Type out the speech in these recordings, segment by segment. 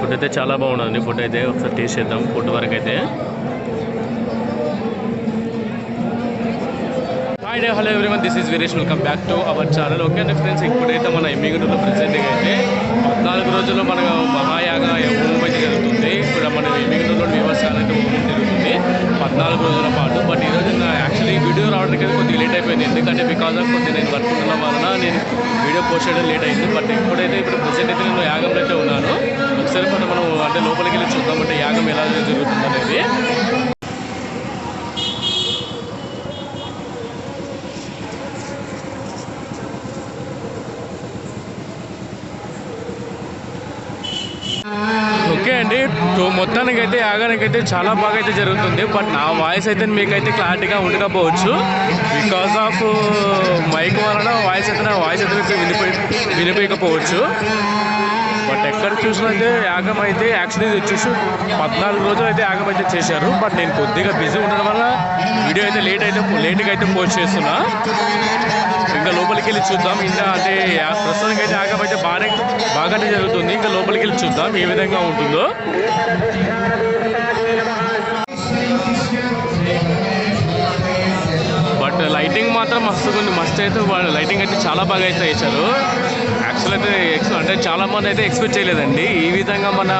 Food అయితే చాలా బాగుంటుంది. ఫుడ్ అయితే ఒకసారి టేస్ట్ చేద్దాం. ఫుడ్ వరకు అయితే. Hi day hello everyone this is Veeresh welcome back to our channel okay అండి ఫ్రెండ్స్ ఇప్పుడైతే మన ఎమ్మిగడ్డలో ప్రెసెంట్గా అయితే పద్నాలుగు రోజుల్లో మన మహాయాగ మన ఎమ్మిగడ్డలో వ్యవస్థానం అయితే జరుగుతుంది. పద్నాలుగు రోజుల పాటు. బట్ ఈరోజు నా యాక్చువల్లీ వీడియో రావడానికి కొద్దిగా లేట్ అయిపోయింది. ఎందుకంటే బికాజ్ ఆఫ్ కొద్దిగా నేను వర్క్ ఉండడం వలన నేను వీడియో పోస్ట్ చేయడం లేట్ అయింది. బట్ ఇప్పుడైతే ఇప్పుడు ప్రజెంట్ అయితే నేను యాగంలో అయితే ఉన్నాను. ఒకసారి మనం మనం అంటే లోపలికి వెళ్ళి చూద్దాం అంటే యాగం ఎలా జరుగుతుంది అనేది ఓకే అండి సో మొత్తానికి అయితే యాగానికి అయితే చాలా బాగా అయితే జరుగుతుంది. బట్ నా వాయిస్ అయితే మీకైతే క్లారిటీగా ఉండకపోవచ్చు. బికాస్ ఆఫ్ మైక్ వలన వాయిస్ అయితే నా వాయిస్ అయితే మీకు వినిపోయి వినిపించకపోవచ్చు బట్ ఎక్కడ చూసినైతే యాగం అయితే యాక్చువల్లీ వచ్చేసి పద్నాలుగు రోజులు అయితే యాగం అయితే చేశారు. బట్ నేను కొద్దిగా బిజీ ఉండడం వల్ల వీడియో అయితే లేట్ అయితే లేట్గా అయితే పోస్ట్ చేస్తున్నా. వెళ్ళి చూద్దాం. ఇంకా అంటే ప్రస్తుతానికి అయితే యాగం అయితే బాగానే బాగానే జరుగుతుంది. ఇంకా లోపలికి వెళ్ళి చూద్దాం ఏ విధంగా ఉంటుందో. బట్ లైటింగ్ మాత్రం మస్తు ఉంది. మస్తు అయితే వాళ్ళు లైటింగ్ అయితే చాలా బాగా అయితే వేశారు యాక్చువల్ అయితే ఎక్స్ అంటే చాలా మంది అయితే ఎక్స్పెక్ట్ చేయలేదండి. ఈ విధంగా మన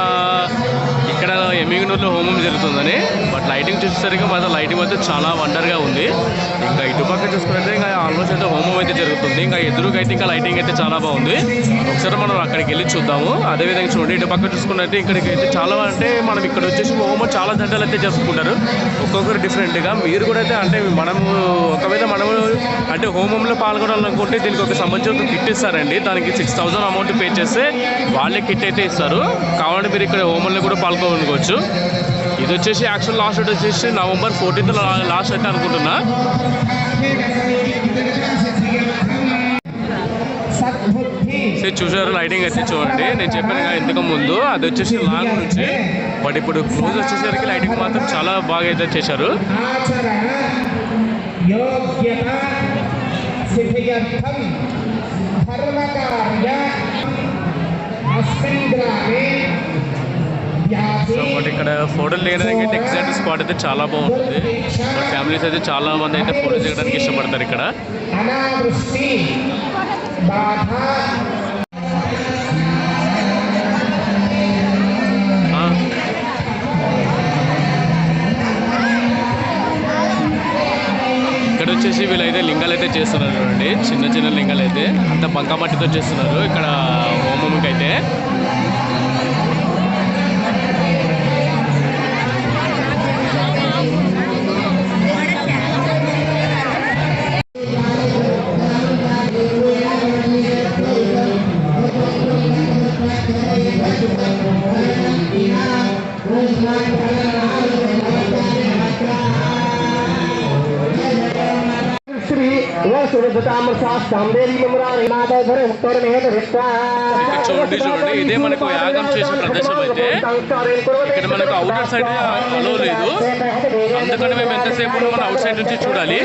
ఇక్కడ ఎమ్మిగనూరులో హోమం జరుగుతుందని బట్ లైటింగ్ చూసేసరికి మాత్రం లైటింగ్ అయితే చాలా వండర్గా ఉంది. ఇంకా ఇటు పక్క చూసుకుంటే ఇంకా ఆల్మోస్ట్ అయితే హోమం అయితే జరుగుతుంది. ఇంకా ఎదురుగా అయితే ఇంకా లైటింగ్ అయితే చాలా బాగుంది. ఒకసారి మనం అక్కడికి వెళ్ళి చూద్దాము. అదేవిధంగా చూడండి ఇటు పక్క చూసుకున్నట్టు ఇక్కడికి అయితే చాలా అంటే మనం ఇక్కడ వచ్చేసి హోమం చాలా జంటలు అయితే జరుపుకుంటారు ఒక్కొక్కరు డిఫరెంట్గా మీరు కూడా అయితే అంటే మనము ఒకవేళ మనము అంటే హోమంలో పాల్గొనాలనుకుంటే దీనికి ఒక సంబంధించిన కిట్ ఇస్తారండి. దానికి సిక్స్ థౌసండ్ అమౌంట్ పే చేస్తే వాళ్ళే కిట్ అయితే ఇస్తారు. కావాలంటే మీరు ఇక్కడ హోమంలో కూడా పాల్గొ పాల్గొనుకోవచ్చు ఇది వచ్చేసి యాక్చువల్ లాస్ట్ డేట్ వచ్చేసి నవంబర్ ఫోర్టీన్త్ లాస్ట్ అయితే అనుకుంటున్నా. సో చూసారు లైటింగ్ అయితే చూడండి. నేను చెప్పాను కదా ఇంతకు ముందు అది వచ్చేసి లాంగ్ నుంచి. బట్ ఇప్పుడు క్లోజ్ వచ్చేసరికి లైటింగ్ మాత్రం చాలా బాగా అయితే చేశారు. ధర్మకార్య అస్మిన్ గ్రామే సో బట్ ఇక్కడ ఫోటోలు దిగడానికి అయితే ఎగ్జాక్ట్ స్పాట్ అయితే చాలా బాగుంటుంది. బట్ ఫ్యామిలీస్ అయితే చాలా మంది అయితే ఫోటోలు దిగడానికి ఇష్టపడతారు ఇక్కడ. ఇక్కడ వచ్చేసి వీళ్ళైతే లింగాలు అయితే చేస్తున్నారు చూడండి. చిన్న చిన్న లింగాలు అయితే. అంత బంకమట్టితో చేస్తున్నారు. ఇక్కడ హోమంకి అయితే చూడండి చూడండి. ఇదే మనకు యాగం చేసే ప్రదేశం అయితే ఇక్కడ మనకు అవుటర్ సైడ్ అలో లేదు. అందుకని మేము ఎంతసేపు ఉన్నా మనం అవుట్ సైడ్ నుంచి చూడాలి.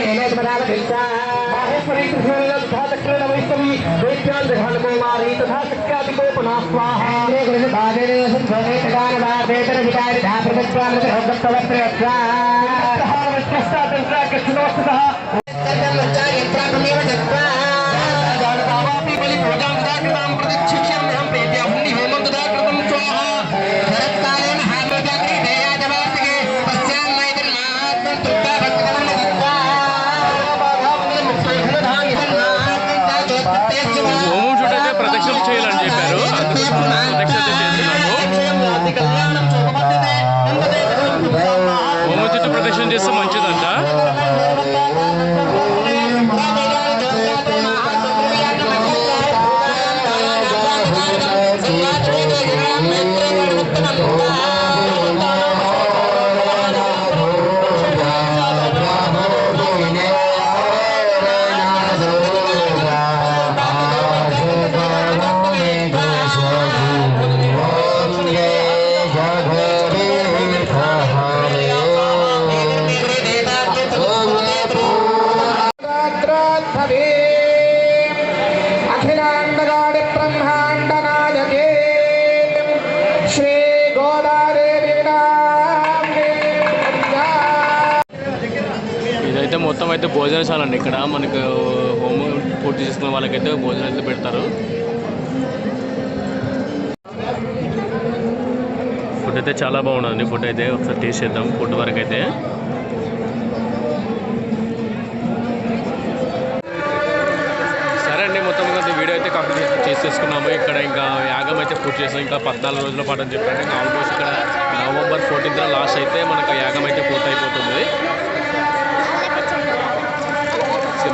మొత్తం అయితే భోజనశాల అండి. ఇక్కడ మనకు హోమ్ పూర్తి చేసుకున్న వాళ్ళకైతే భోజనం అయితే పెడతారు. ఫుడ్ అయితే చాలా బాగుంటుంది ఫుడ్ అయితే ఒకసారి టేస్ట్ చేద్దాం. ఫుడ్ వరకు అయితే. సరే అండి మొత్తం వీడియో అయితే కంప్లీట్ చేసేసుకున్నాము. ఇక్కడ ఇంకా యాగం అయితే పూర్తి చేస్తాం ఇంకా పద్నాలుగు రోజుల పాటు అని చెప్పాను. ఇంకా ఆల్మోస్ట్ ఇక్కడ నవంబర్ ఫోర్టీన్త్ లాస్ట్ అయితే మనకు యాగం అయితే పూర్తి అయిపోతుంది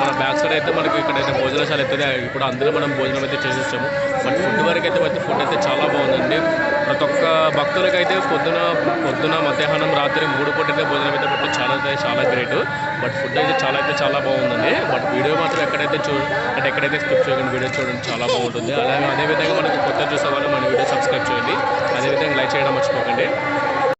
మన బ్యాక్ సైడ్ అయితే మనకి ఇక్కడైతే భోజనశాల అయితే ఇప్పుడు అందరూ మనం భోజనం అయితే చేసేసాము. బట్ ఫుడ్ వరకు అయితే అయితే ఫుడ్ అయితే చాలా బాగుందండి. ప్రతి ఒక్క భక్తులకైతే పొద్దున పొద్దున మధ్యాహ్నం రాత్రి మూడు పూట అయితే భోజనం అయితే పెట్టడం చాలా అయితే చాలా గ్రేట్ బట్ ఫుడ్ అయితే చాలా అయితే చాలా బాగుందండి. బట్ వీడియో మాత్రం ఎక్కడైతే చూ అంటే ఎక్కడైతే స్కిప్ చేయకండి వీడియో చూడండి చాలా బాగుంటుంది. అలాగే అదేవిధంగా మనకి కొత్త చూసే వాళ్ళు మన వీడియో సబ్స్క్రైబ్ చేయండి. అదేవిధంగా లైక్ చేయడం మర్చిపోకండి.